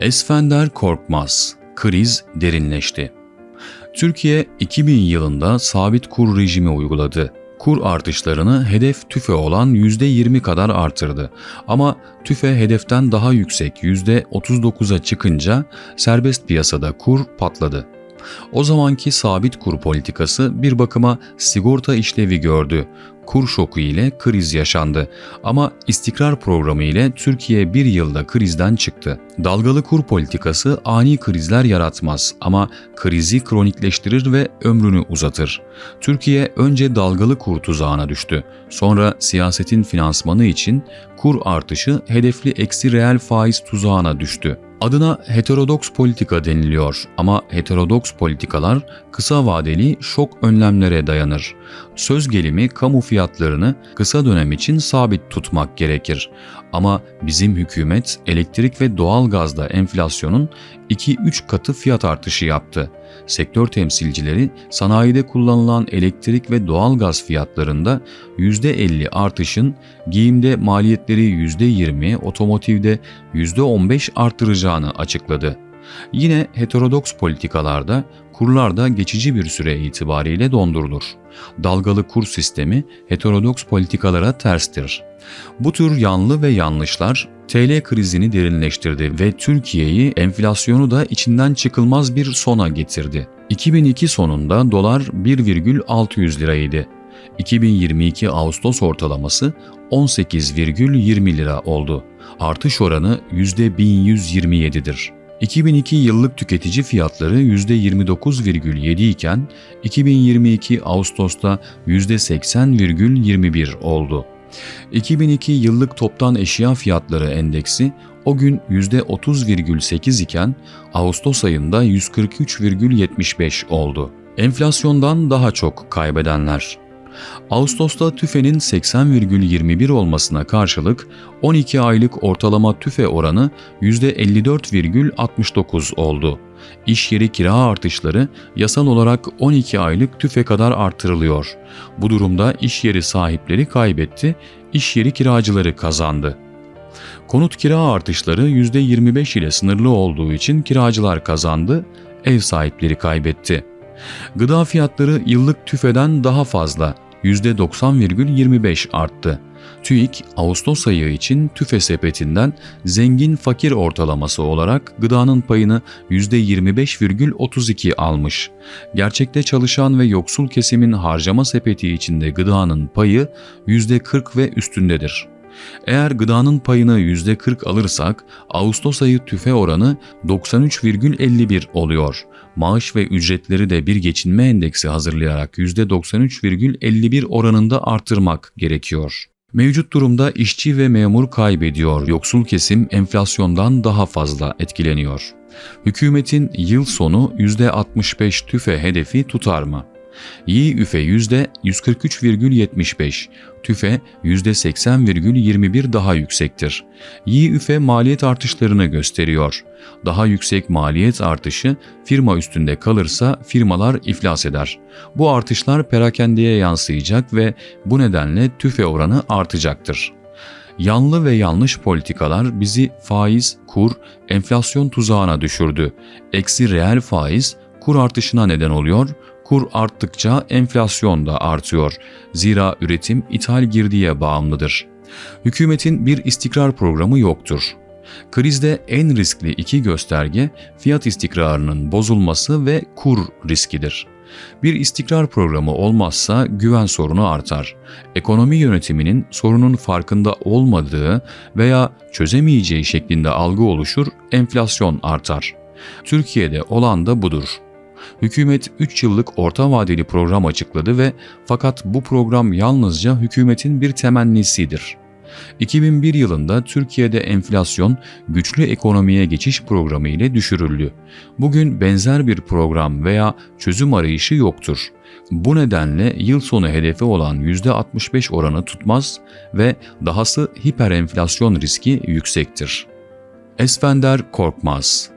Esfender Korkmaz, kriz derinleşti. Türkiye 2000 yılında sabit kur rejimi uyguladı. Kur artışlarını hedef tüfe olan %20 kadar artırdı. Ama tüfe hedeften daha yüksek %39'a çıkınca serbest piyasada kur patladı. O zamanki sabit kur politikası bir bakıma sigorta işlevi gördü. Kur şoku ile kriz yaşandı ama istikrar programı ile Türkiye bir yılda krizden çıktı. Dalgalı kur politikası ani krizler yaratmaz ama krizi kronikleştirir ve ömrünü uzatır. Türkiye önce dalgalı kur tuzağına düştü. Sonra siyasetin finansmanı için kur artışı hedefli eksi reel faiz tuzağına düştü. Adına heterodoks politika deniliyor ama heterodoks politikalar kısa vadeli şok önlemlere dayanır. Söz gelimi kamu fiyatlarını kısa dönem için sabit tutmak gerekir. Ama bizim hükümet elektrik ve doğal gazda enflasyonun 2-3 katı fiyat artışı yaptı. Sektör temsilcileri sanayide kullanılan elektrik ve doğal gaz fiyatlarında %50 artışın giyimde maliyetleri %20, otomotivde %15 artıracağını açıkladı. Yine heterodoks politikalarda kurlar da geçici bir süre itibariyle dondurulur. Dalgalı kur sistemi heterodoks politikalara terstir. Bu tür yanlı ve yanlışlar TL krizini derinleştirdi ve Türkiye'yi enflasyonu da içinden çıkılmaz bir sona getirdi. 2002 sonunda dolar 1,600 liraydı. 2022 Ağustos ortalaması 18,20 lira oldu. Artış oranı %1127'dir. 2002 yıllık tüketici fiyatları %29,7 iken 2022 Ağustos'ta %80,21 oldu. 2002 yıllık toptan eşya fiyatları endeksi o gün %30,8 iken Ağustos ayında 143,75 oldu. Enflasyondan daha çok kaybedenler. Ağustos'ta tüfenin 80,21 olmasına karşılık 12 aylık ortalama tüfe oranı %54,69 oldu. İş yeri kira artışları yasal olarak 12 aylık tüfe kadar artırılıyor. Bu durumda iş yeri sahipleri kaybetti, iş yeri kiracıları kazandı. Konut kira artışları %25 ile sınırlı olduğu için kiracılar kazandı, ev sahipleri kaybetti. Gıda fiyatları yıllık tüfeden daha fazla %90,25 arttı. TÜİK, Ağustos ayı için tüfe sepetinden zengin fakir ortalaması olarak gıdanın payını %25,32 almış. Gerçekte çalışan ve yoksul kesimin harcama sepeti içinde gıdanın payı %40 ve üstündedir. Eğer gıdanın payını %40 alırsak Ağustos ayı tüfe oranı 93,51 oluyor. Maaş ve ücretleri de bir geçinme endeksi hazırlayarak %93,51 oranında artırmak gerekiyor. Mevcut durumda işçi ve memur kaybediyor, yoksul kesim enflasyondan daha fazla etkileniyor. Hükümetin yıl sonu %65 tüfe hedefi tutar mı? Yi üfe %143,75, tüfe %80,21 daha yüksektir. Yi üfe maliyet artışlarını gösteriyor. Daha yüksek maliyet artışı firma üstünde kalırsa firmalar iflas eder. Bu artışlar perakendeye yansıyacak ve bu nedenle tüfe oranı artacaktır. Yanlı ve yanlış politikalar bizi faiz, kur, enflasyon tuzağına düşürdü. Eksi reel faiz kur artışına neden oluyor, Kur arttıkça enflasyon da artıyor. Zira üretim ithal girdiye bağımlıdır. Hükümetin bir istikrar programı yoktur. Krizde en riskli iki gösterge fiyat istikrarının bozulması ve kur riskidir. Bir istikrar programı olmazsa güven sorunu artar. Ekonomi yönetiminin sorunun farkında olmadığı veya çözemeyeceği şeklinde algı oluşur, enflasyon artar. Türkiye'de olan da budur. Hükümet 3 yıllık orta vadeli program açıkladı ve fakat bu program yalnızca hükümetin bir temennisidir. 2001 yılında Türkiye'de enflasyon güçlü ekonomiye geçiş programı ile düşürüldü. Bugün benzer bir program veya çözüm arayışı yoktur. Bu nedenle yıl sonu hedefi olan %65 oranı tutmaz ve dahası hiperenflasyon riski yüksektir. Esfender Korkmaz